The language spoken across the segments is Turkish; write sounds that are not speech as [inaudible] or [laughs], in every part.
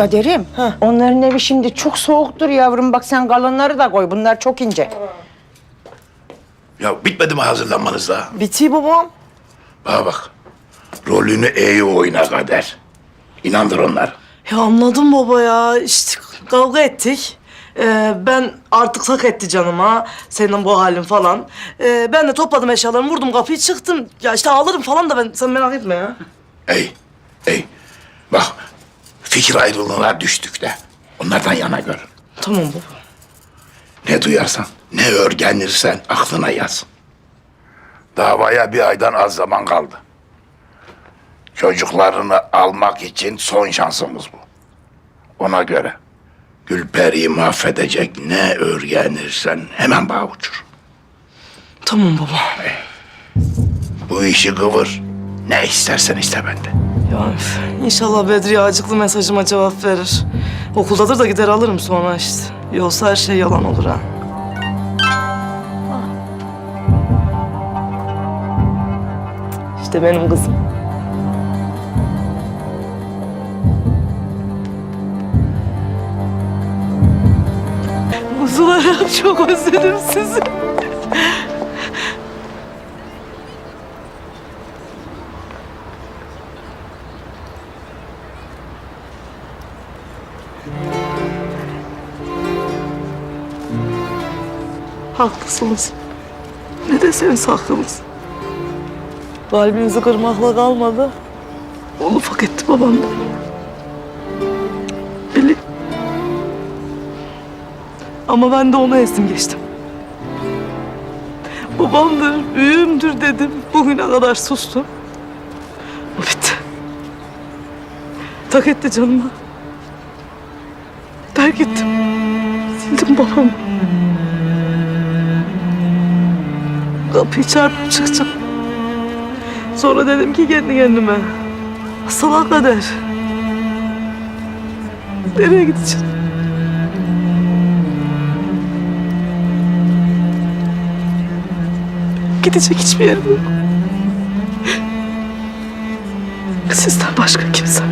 Kaderim, Heh. onların evi şimdi çok soğuktur yavrum. Bak sen kalınları da koy. Bunlar çok ince. Ya bitmedi mi hazırlanmanız daha? Biti babam. Bana bak. Rolünü iyi oyna kader. İnandır onlar. Ya anladım baba ya. İşte kavga ettik. Ee, ben artık sak etti canıma. Senin bu halin falan. Ee, ben de topladım eşyalarımı, vurdum kapıyı çıktım. Ya işte ağlarım falan da ben, sen merak etme ya. Ey, ey. Bak, fikir ayrılığına düştük de. Onlardan yana gör. Tamam baba. Ne duyarsan, ne öğrenirsen aklına yaz. Davaya bir aydan az zaman kaldı. Çocuklarını almak için son şansımız bu. Ona göre Gülperi'yi mahvedecek ne öğrenirsen hemen bağ uçur. Tamam baba. Bu işi kıvır. Ne istersen iste benden. Ya inşallah Bedriye acıklı mesajıma cevap verir. Okuldadır da gider alırım sonra işte. Yoksa her şey yalan olur ha. İşte benim kızım. Kuzularım çok özledim sizi. Haklısınız. Ne deseniz haklınız. Kalbinizi kırmakla kalmadı. Onu ufak etti babam da. Bili. Ama ben de onu ezdim geçtim. Babamdır, büyüğümdür dedim. Bugüne kadar sustum. Bu bitti. Tak etti canıma. Terk ettim. Sildim babamı. Kapıyı çarpıp çıktım. Sonra dedim ki kendi kendime. Salak kader. Nereye gideceğim? Gidecek hiçbir yerim yok. Sizden başka kimse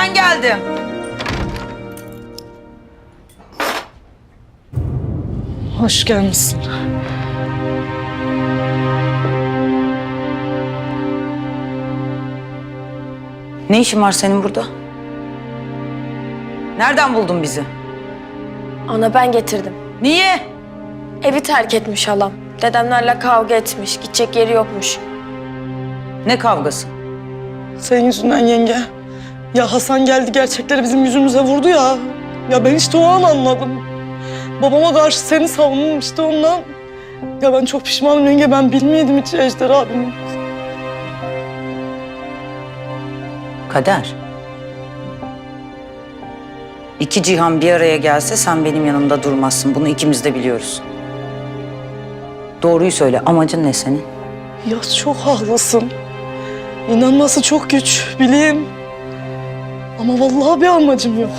ben geldim. Hoş gelmişsin. Ne işin var senin burada? Nereden buldun bizi? Ana ben getirdim. Niye? Evi terk etmiş halam. Dedemlerle kavga etmiş. Gidecek yeri yokmuş. Ne kavgası? Senin yüzünden yenge. Ya Hasan geldi gerçekleri bizim yüzümüze vurdu ya. Ya ben işte o an anladım. Babama karşı seni savundum işte ondan. Ya ben çok pişmanım yenge. Ben bilmiyordum hiç Ejder abimi. Kader. İki cihan bir araya gelse sen benim yanımda durmazsın. Bunu ikimiz de biliyoruz. Doğruyu söyle. Amacın ne senin? Ya çok haklısın. İnanması çok güç, bileyim. Ama vallahi bir amacım yok.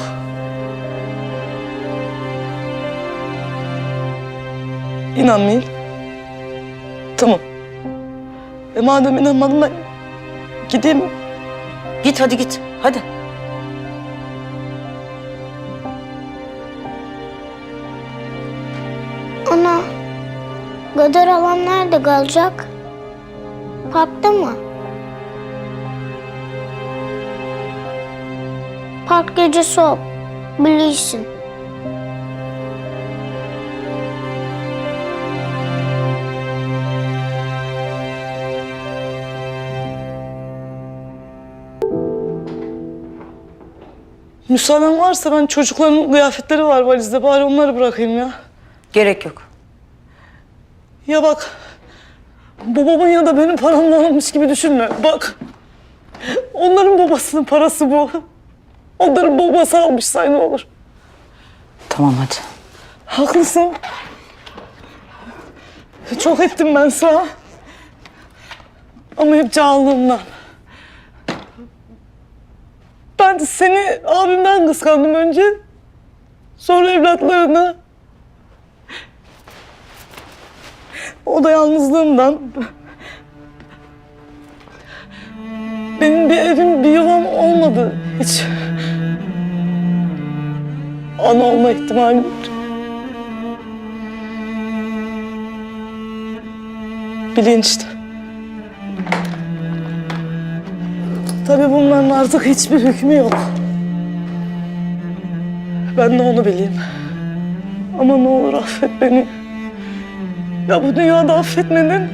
İnanmayın. Tamam. E madem inanmadım ben gideyim. Git hadi git. Hadi. Ana, Kader alan nerede kalacak? Parkta mı? Park gecesi o, bilirsin. Müsaaden varsa ben çocukların kıyafetleri var valizde. Bari onları bırakayım ya. Gerek yok. Ya bak babamın ya da benim paramla almış gibi düşünme. Bak. Onların babasının parası bu. Onların babası almış say ne olur. Tamam hadi. Haklısın. Çok ettim ben sana. Ama hep cahillığımdan. Ben seni abimden kıskandım önce. Sonra evlatlarını. O da yalnızlığımdan. Benim bir evim, bir yuvam olmadı hiç. Ana olma ihtimalim var. bilinçli. Tabii bunların artık hiçbir hükmü yok. Ben de onu bileyim. Ama ne olur affet beni. Ya bu dünyada affetmedin.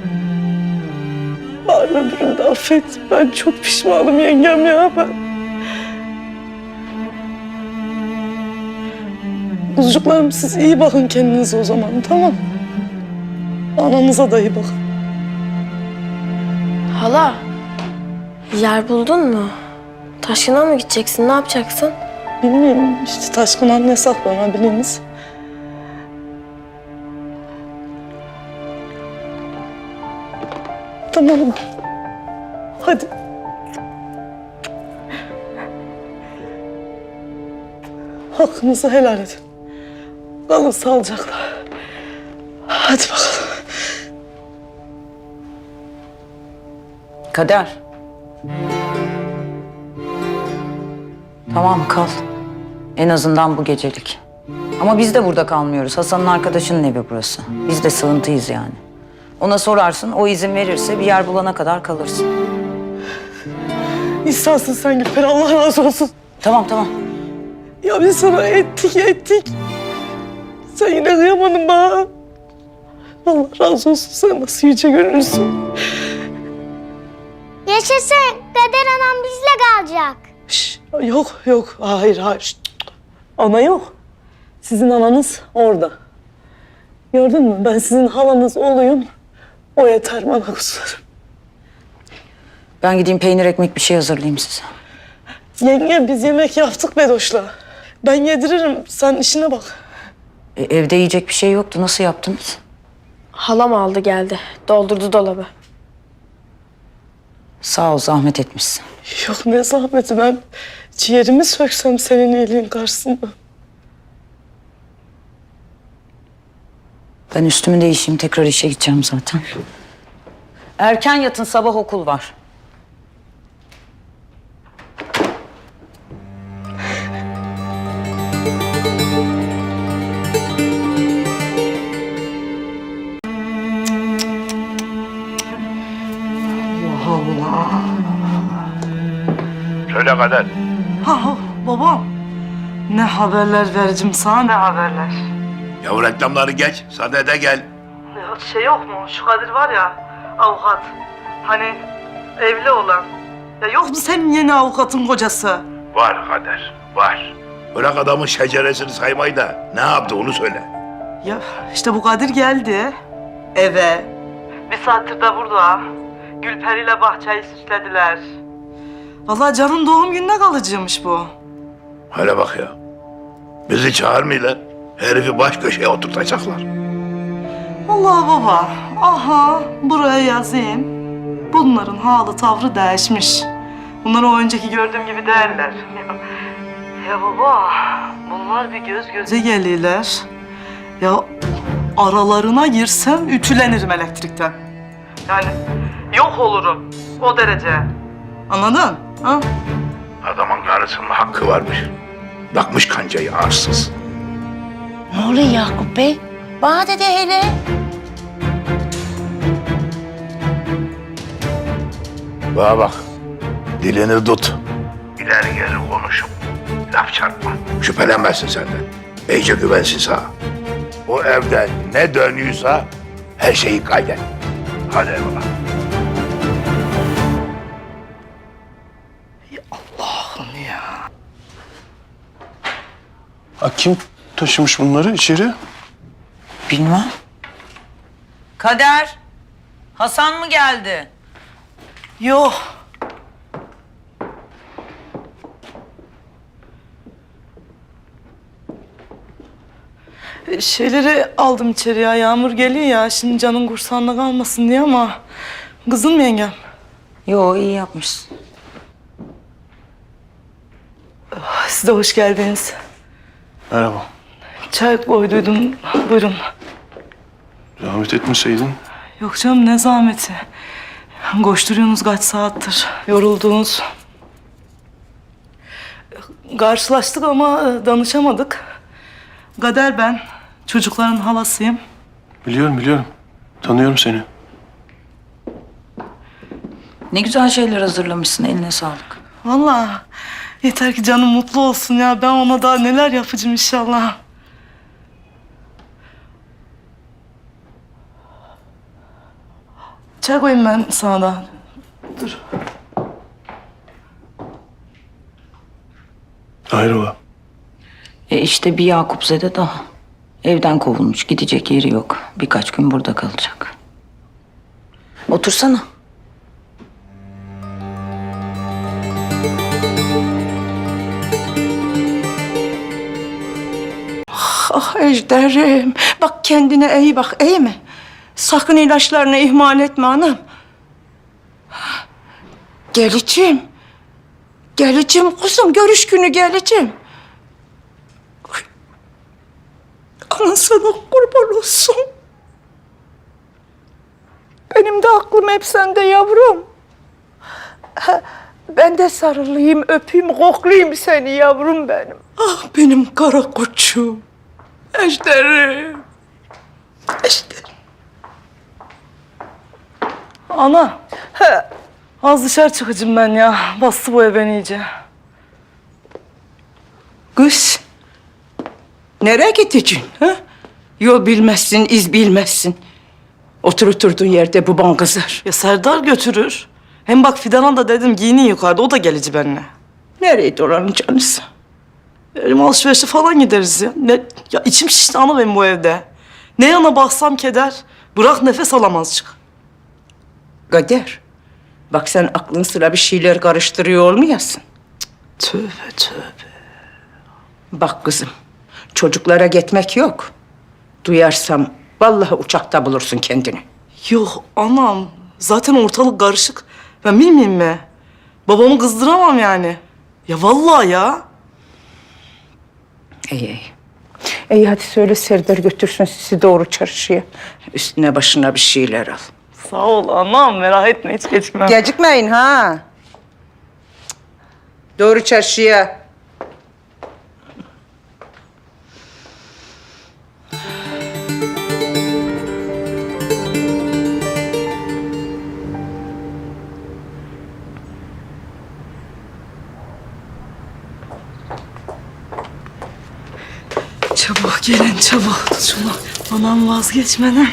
Bari öbüründe affet. Ben çok pişmanım yengem ya ben. Kuzucuklarım siz iyi bakın kendinize o zaman tamam Ananıza da iyi bakın. Hala, yer buldun mu? Taşkına mı gideceksin? Ne yapacaksın? Bilmiyorum işte Taşkın anne saklanabiliriz. Tamam. Hadi. Hakkınızı helal edin. Kalın sağlıcakla. Hadi bakalım. Kader. Tamam kal. En azından bu gecelik. Ama biz de burada kalmıyoruz. Hasan'ın arkadaşının evi burası. Biz de sığıntıyız yani. Ona sorarsın, o izin verirse bir yer bulana kadar kalırsın. İnsansın sen Gülper Allah razı olsun. Tamam tamam. Ya biz sana ettik ettik. Sen yine kıyamadın bana. Allah razı olsun sen nasıl yüce gönüllüsün. Yaşasın. Kader anam bizle kalacak. Şş, yok yok hayır hayır. Şşt, Ana yok. Sizin ananız orada. Gördün mü ben sizin halanız olayım. O yeter bana kuzularım. Ben gideyim peynir ekmek bir şey hazırlayayım size. Yenge biz yemek yaptık Bedoş'la. Ben yediririm sen işine bak. E, evde yiyecek bir şey yoktu. Nasıl yaptınız? Halam aldı geldi. Doldurdu dolabı. Sağ ol, zahmet etmişsin. Yok ne zahmeti ben ciğerimi söksem senin iyiliğin karşısında. Ben üstümü değişeyim, tekrar işe gideceğim zaten. Erken yatın, sabah okul var. Söyle Kader. Ha ha babam. Ne haberler vereceğim sana ne haberler. Ya reklamları geç, sadede gel. Ya şey yok mu? Şu Kadir var ya avukat. Hani evli olan. Ya yok mu senin yeni avukatın kocası? Var Kader, var. Bırak adamın şeceresini saymayı da ne yaptı onu söyle. Ya işte bu Kadir geldi eve. Bir saattir de burada. Gülperi ile bahçeyi süslediler. Vallahi canın doğum gününe kalıcıymış bu. Hele bak ya. Bizi çağırmıyorlar. Herifi baş köşeye oturtacaklar. Allah baba. Aha buraya yazayım. Bunların halı tavrı değişmiş. Bunlar o önceki gördüğüm gibi değiller. Ya, ya baba bunlar bir göz göze geliyorlar. Ya aralarına girsem ütülenirim elektrikten. Yani yok olurum o derece. Anladın? Ha? Adamın karısının hakkı varmış. Takmış kancayı arsız. Ne oluyor Yakup Bey? Bana de hele. Bana bak. Dilini tut. İleri geri konuşup laf çarpma. Şüphelenmezsin senden. İyice güvensiz ha. O evde ne dönüyorsa her şeyi kaydet. Hadi eyvallah. Ha, kim taşımış bunları içeri? Bilmem. Kader. Hasan mı geldi? Yok. Şeyleri aldım içeri ya. Yağmur geliyor ya. Şimdi canın kursağında kalmasın diye ama... Kızın mı yengem? Yo iyi yapmışsın. Siz de hoş geldiniz. Merhaba. Çay koyduydum. Buyurun. Zahmet etmeseydin. Yok canım ne zahmeti. Koşturuyorsunuz kaç saattir. Yoruldunuz. Karşılaştık ama e, danışamadık. Gader ben. Çocukların halasıyım. Biliyorum biliyorum. Tanıyorum seni. Ne güzel şeyler hazırlamışsın eline sağlık. Vallahi yeter ki canım mutlu olsun ya. Ben ona daha neler yapacağım inşallah. Çay koyayım ben sana da. Dur. Hayrola? E işte bir Yakupzede daha. Evden kovulmuş gidecek yeri yok. Birkaç gün burada kalacak. Otursana. Ejder'im. Bak kendine iyi bak iyi mi? Sakın ilaçlarını ihmal etme anam. Geleceğim. Geleceğim kuzum. Görüş günü geleceğim. Anan sana kurban olsun. Benim de aklım hep sende yavrum. Ben de sarılayım, öpeyim, koklayayım seni yavrum benim. Ah benim kara koçum. Ejderim. Ejderim. Ana. He. Az dışarı çıkacağım ben ya. Bastı bu ev beni iyice. Kız. Nereye gideceksin? Ha? Yol bilmezsin, iz bilmezsin. Otur oturduğun yerde baban kızar. Ya Serdar götürür. Hem bak Fidan'a da dedim giyinin yukarıda. O da gelici benimle. Nereye oranın canısı? Elim alışverişe falan gideriz ya. Ne, ya içim şişti ana benim bu evde. Ne yana baksam keder. Bırak nefes alamazcık. Kader. Bak sen aklın sıra bir şeyler karıştırıyor olmayasın. Tövbe tövbe. Bak kızım, çocuklara gitmek yok. Duyarsam vallahi uçakta bulursun kendini. Yok anam. Zaten ortalık karışık. Ben bilmeyeyim mi? Babamı kızdıramam yani. Ya vallahi ya. İyi iyi. İyi hadi söyle Serdar götürsün sizi doğru çarşıya. Üstüne başına bir şeyler al. Sağ ol anam. Merak etme hiç gecikmem. Gecikmeyin ha. Doğru çarşıya. Gelin çabuk. Şunu. Anam vazgeçmeden.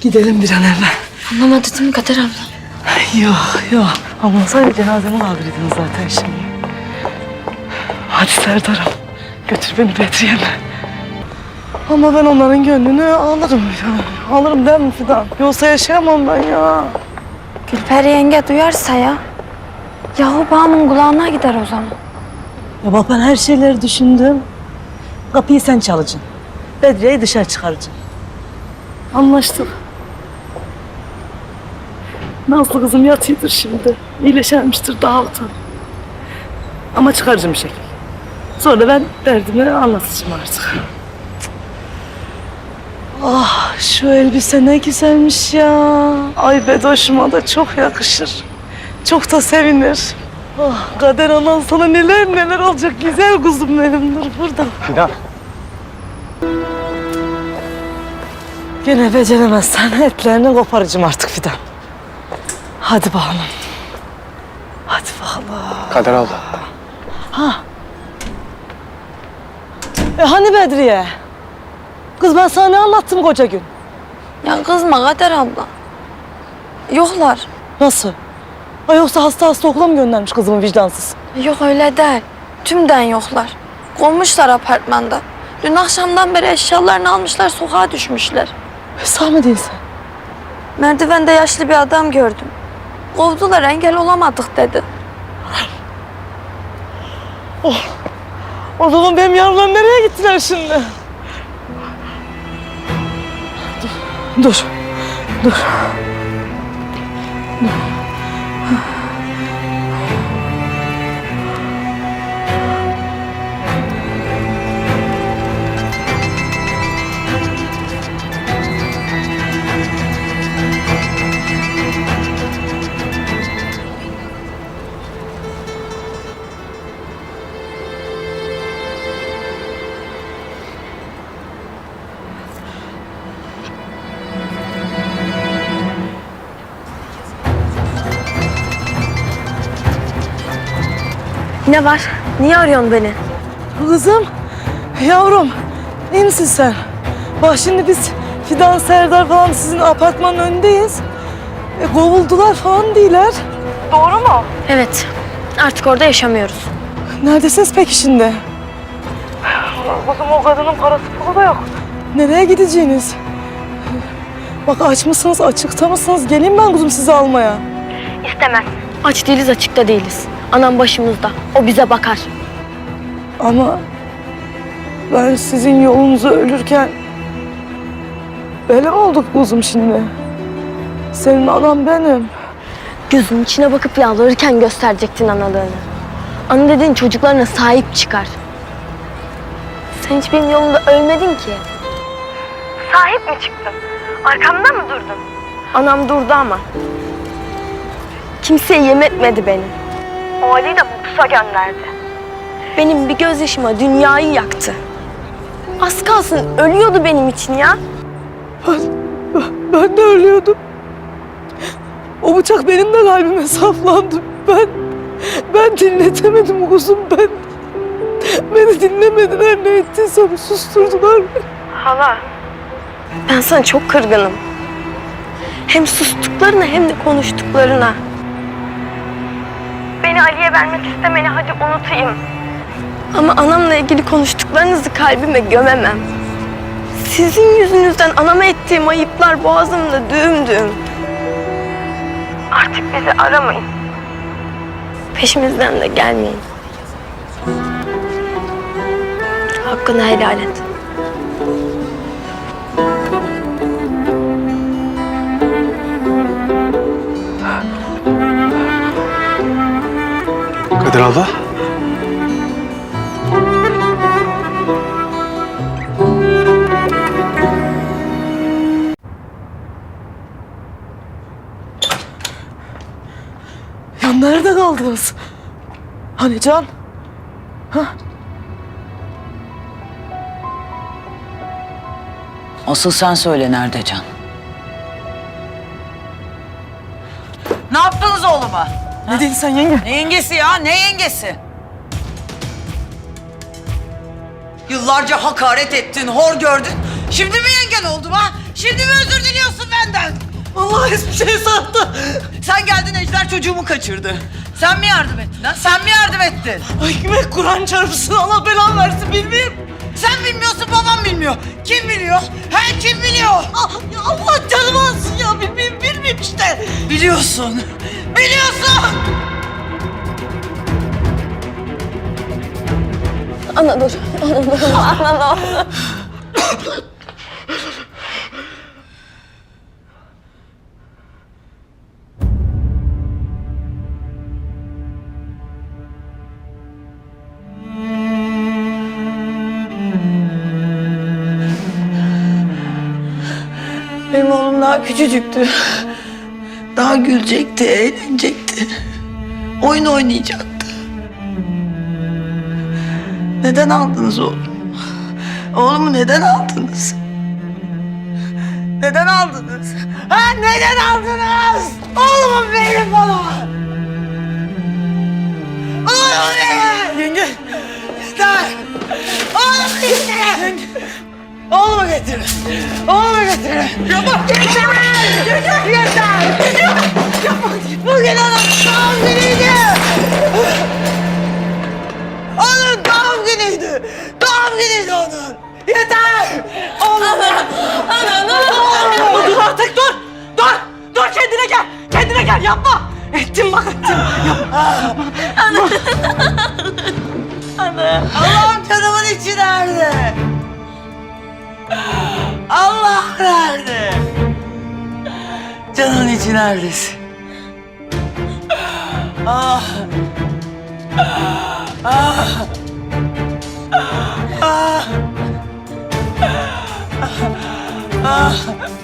Gidelim bir an evvel. Anlamadı değil mi Kader abla? Yok yok. Sadece cenazemi kaldırırdınız zaten şimdi. Hadi Serdar'ım. Götür beni Bedriye'me. Ama ben onların gönlünü alırım. ya. Alırım değil mi Fidan? Yoksa yaşayamam ben ya. Gülperi yenge duyarsa ya. Yahu bağımın kulağına gider o zaman. Ya bak ben her şeyleri düşündüm. Kapıyı sen çalacaksın. Bedriye'yi dışarı çıkaracaksın. Anlaştık. Nazlı kızım yatıyordur şimdi. İyileşermiştir daha utan. Ama çıkaracağım bir şekil. Sonra ben derdimi anlatacağım artık. Ah şu elbise ne güzelmiş ya. Ay Bedoş'uma da çok yakışır. Çok da sevinir. Ah Kader anan sana neler neler olacak güzel kuzum benim dur burada. Fidan. Gene beceremezsen etlerini koparacağım artık Fidan. Hadi bakalım. Hadi bakalım. Kader abla. E hani Bedriye? Kız ben sana ne anlattım koca gün? Ya kızma Kader abla. Yoklar. Nasıl? Ay yoksa hasta hasta okula mı göndermiş kızımı vicdansız? Yok öyle değil. Tümden yoklar. Konmuşlar apartmanda. Dün akşamdan beri eşyalarını almışlar sokağa düşmüşler. Sağ mı değilsin? Merdivende yaşlı bir adam gördüm. Kovdular engel olamadık dedi. O zaman benim yavrularım nereye gittiler şimdi? Dur. Dur. Dur. Ne var? Niye arıyorsun beni? Kızım, yavrum, iyi misin sen? Bak şimdi biz Fidan Serdar falan sizin apartmanın önündeyiz. E, kovuldular falan değiller. Evet. Artık orada yaşamıyoruz. Neredesiniz peki şimdi? Kızım o kadının parası pulu da yok. Nereye gideceğiniz? Bak aç mısınız, açıkta mısınız? Geleyim ben kuzum sizi almaya. İstemez. Aç değiliz, açıkta değiliz. Anam başımızda. O bize bakar. Ama ben sizin yolunuza ölürken böyle mi olduk kuzum şimdi? Senin adam benim. Gözünün içine bakıp yalvarırken gösterecektin analığını. Ana dediğin çocuklarına sahip çıkar. Sen hiç benim yolumda ölmedin ki. Sahip mi çıktın? Arkamda mı durdun? Anam durdu ama. Kimseye yem etmedi beni. O Ali'yi de pusa gönderdi. Benim bir gözyaşıma dünyayı yaktı. Az kalsın ölüyordu benim için ya. Ben, ben de ölüyordum. O bıçak benim de kalbime saplandı. Ben, ben dinletemedim kuzum ben. Beni dinlemediler ne ettiysem susturdular. Hala. Ben sana çok kırgınım. Hem sustuklarına hem de konuştuklarına. Beni Ali'ye vermek istemeni hadi unutayım. Ama anamla ilgili konuştuklarınızı kalbime gömemem. Sizin yüzünüzden anama ettiğim ayıplar boğazımda düğüm düğüm. Artık bizi aramayın. Peşimizden de gelmeyin. Hakkını helal et. Kadir abla. Ya nerede kaldınız? Hani Can? Asıl sen söyle nerede Can? Ne dedin sen yenge? Ne yengesi ya? Ne yengesi? Yıllarca hakaret ettin, hor gördün. Şimdi mi yengen oldum ha? Şimdi mi özür diliyorsun benden? Allah hiçbir şey sattı. Sen geldin Ejder çocuğumu kaçırdı. Sen mi yardım ettin ha? Sen mi yardım ettin? Ay kime Kur'an çarpsın Allah belanı versin bilmeyeyim. Sen bilmiyorsun, babam bilmiyor. Kim biliyor? He kim biliyor? Ah, ya Allah canımı alsın ya bilmeyeyim bilmeyeyim işte. Biliyorsun. Biliyorsun. Ana dur. Ana dur. Ana dur. [laughs] küçücüktü. Daha gülecekti, eğlenecekti. Oyun oynayacaktı. Neden aldınız oğlum? Oğlumu neden aldınız? Neden aldınız? Ha neden aldınız? Oğlumu verin bana. Oğlumu verin. Yenge. Yeter. Oğlumu getirin. Oğlumu getirin. Oğlumu getirin. Yapma. Yeter. Yeter. Yeter. Yapma. Bugün onun doğum günüydü. Onun doğum günüydü. Doğum günüydü onun. Yeter. Oğlum. Ana. Ana. Dur artık dur. Dur. Kendine gel yapma. Ettim bak ettim. Allah'ım canımın içi nerede? Canımın içi neredesin? Ah. Ah. Ah. Ah. Ah.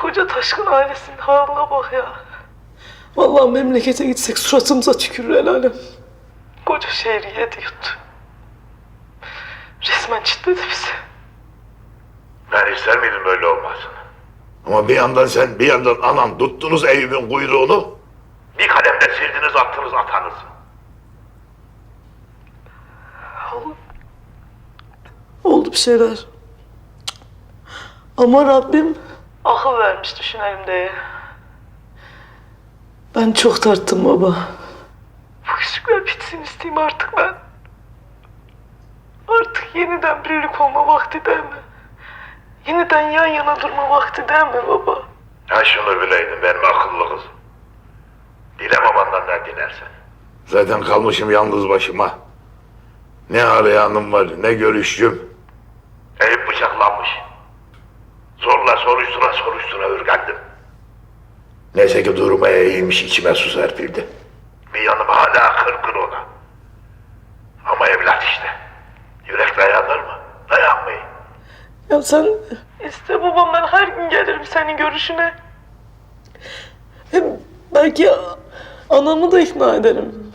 Şu koca taşkın ailesinin haline bak ya. Vallahi memlekete gitsek suratımıza tükürür el alem. Koca şehri yedi yuttu. Resmen çitledi bizi. Ben ister miydim böyle olmasını? Ama bir yandan sen bir yandan anan tuttunuz Eyüp'ün kuyruğunu. Bir kalemde sildiniz attınız atanızı. Oldu bir şeyler. Ama Rabbim akıl vermiş düşünelim diye. Ben çok tarttım baba. Bu küçükler bitsin isteyeyim artık ben. Artık yeniden birlik olma vakti değil mi? Yeniden yan yana durma vakti değil mi baba? Ha şunu bileydin benim akıllı kızım. Dile babandan ne dilersen. Zaten kalmışım yalnız başıma. Ne arayanım var ne görüşçüm. Eyüp bıçaklanmış. Zorla soruştura soruştura ürgendim. Neyse ki duruma eğilmiş içime su serpildi. Bir yanım hala kırgın ona. Ama evlat işte. Yürek dayanır mı? Dayanmayın. Ya sen... İste babam ben her gün gelirim senin görüşüne. Hem belki anamı da ikna ederim.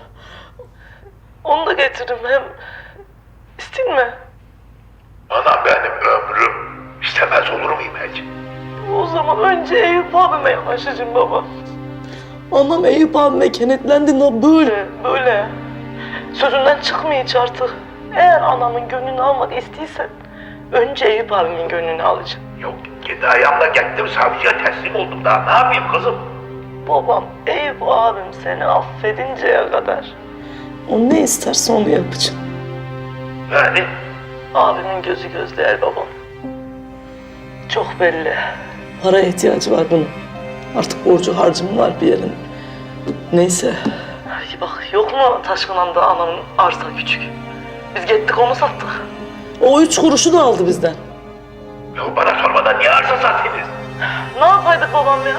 Onu da getiririm hem. İsteyim mi? Anam benim ömrüm. İstemez olur muyum hiç? O zaman önce Eyüp abime yanaşacağım baba. Anam Eyüp abime kenetlendi na böyle. Böyle. Sözünden çıkmıyor hiç artık. Eğer anamın gönlünü almak istiysen önce Eyüp abimin gönlünü alacaksın. Yok kendi ayağımla gittim savcıya teslim oldum daha ne yapayım kızım? Babam Eyüp abim seni affedinceye kadar. O ne isterse onu yapacağım. Yani Abimin gözü göz değil babam. Çok belli. Para ihtiyacı var bunun. Artık borcu harcım var bir yerin. Neyse. Ay bak yok mu Taşkınan'da anamın arsa küçük. Biz gittik onu sattık. O üç kuruşu da aldı bizden. ya bana sormadan niye arsa sattınız? Ne yapaydık babam ya?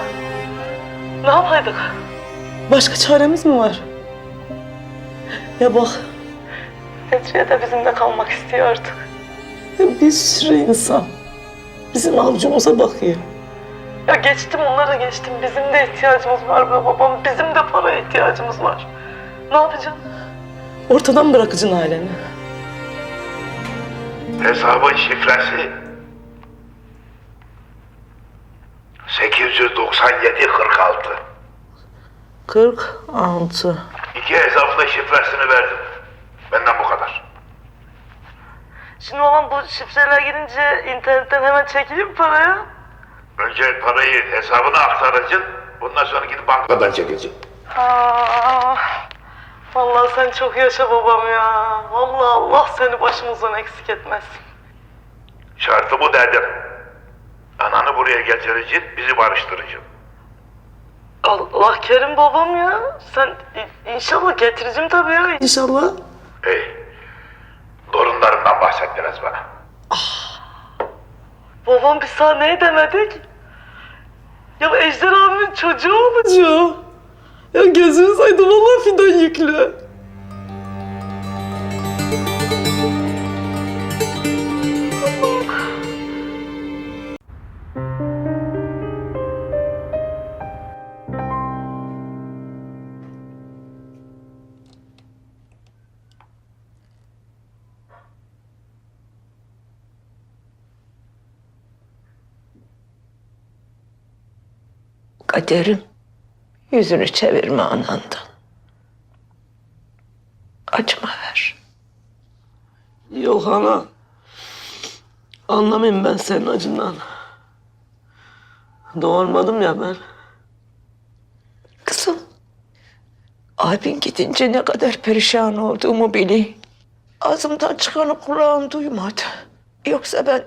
Ne yapaydık? Başka çaremiz mi var? Ya bak. Netriye de bizimle kalmak istiyor artık. Bir sürü insan bizim avcumuza bakıyor. Ya geçtim onları geçtim. Bizim de ihtiyacımız var be babam. Bizim de paraya ihtiyacımız var. Ne yapacaksın? Ortadan bırakacaksın aileni. Hesabın şifresi 897 46. 46. İki hesabın da şifresini verdim. Benden bu kadar. Şimdi babam bu şifreler girince internetten hemen çekeyim paraya. Önce parayı hesabına aktaracaksın. Bundan sonra gidip bankadan çekeceksin. Aa, vallahi sen çok yaşa babam ya. Vallahi Allah seni başımızdan eksik etmesin. Şartı bu dedim. Ananı buraya getireceksin, bizi barıştıracaksın. Allah kerim babam ya. Sen inşallah getireceğim tabii ya. İnşallah. Hey, torunlarından bahset biraz bana. Babam bir sahneyi demedik. Ya Ejder abimin çocuğu olacak. Ya gözünü saydım vallahi fidan yüklü. Kaderim, yüzünü çevirme anandan. Acıma ver. Yok ana. Anlamayayım ben senin acından. Doğurmadım ya ben. Kızım, abin gidince ne kadar perişan olduğumu bileyim. Ağzımdan çıkanı kulağım duymadı. Yoksa ben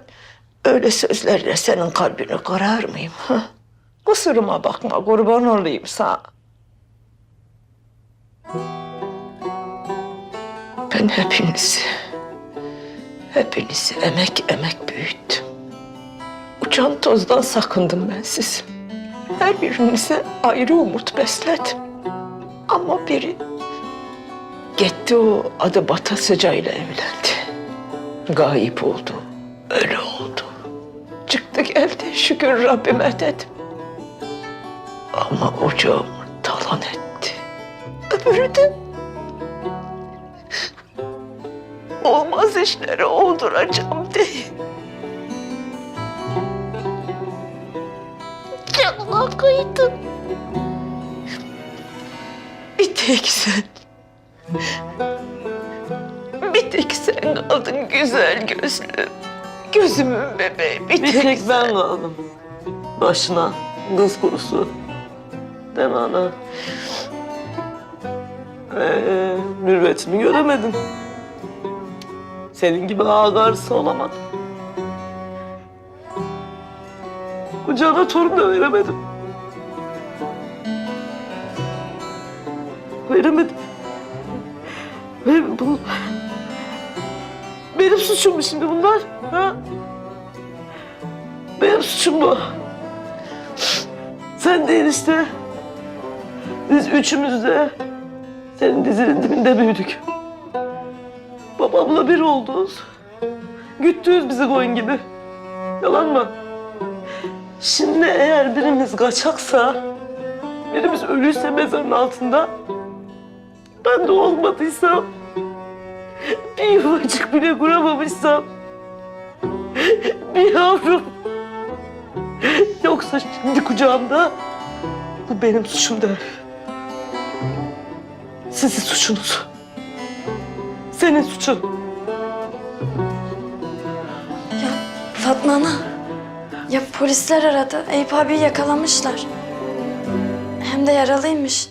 öyle sözlerle senin kalbini kırar mıyım? Ha? Kusuruma bakma, kurban olayım sana. Ben hepinizi, hepinizi emek emek büyüttüm. Uçan tozdan sakındım ben sizi. Her birinize ayrı umut besledim. Ama biri gitti o adı Batasıca ile evlendi. Gayip oldu. Öyle oldu. Çıktı geldi şükür Rabbime dedim. Ama ocağımı talan etti. Öbürü de olmaz işleri olduracağım diye. Canına kıydın. Bir tek sen. Bir tek sen kaldın güzel gözlüm. Gözümün bebeği bir, Bir tek, tek ben kaldım. Başına kız kurusu. Mi ana? Ee, mürvetimi göremedim. Senin gibi ağgarsı olamadım. Kucağına torun da veremedim. Veremedim. Ve bu... Benim suçum mu şimdi bunlar? Ha? Benim suçum bu. Sen değil işte. Biz üçümüz de senin dizinin dibinde büyüdük. Babamla bir oldunuz. Güttünüz bizi koyun gibi. Yalan mı? Şimdi eğer birimiz kaçaksa, birimiz ölüyse mezarın altında, ben de olmadıysam, bir yuvacık bile kuramamışsam, bir yavrum Yoksa şimdi kucağımda bu benim suçum değil. Sizin suçunuz. Senin suçun. Fatma ana. Ya polisler aradı. Eyüp abiyi yakalamışlar. Hem de yaralıymış.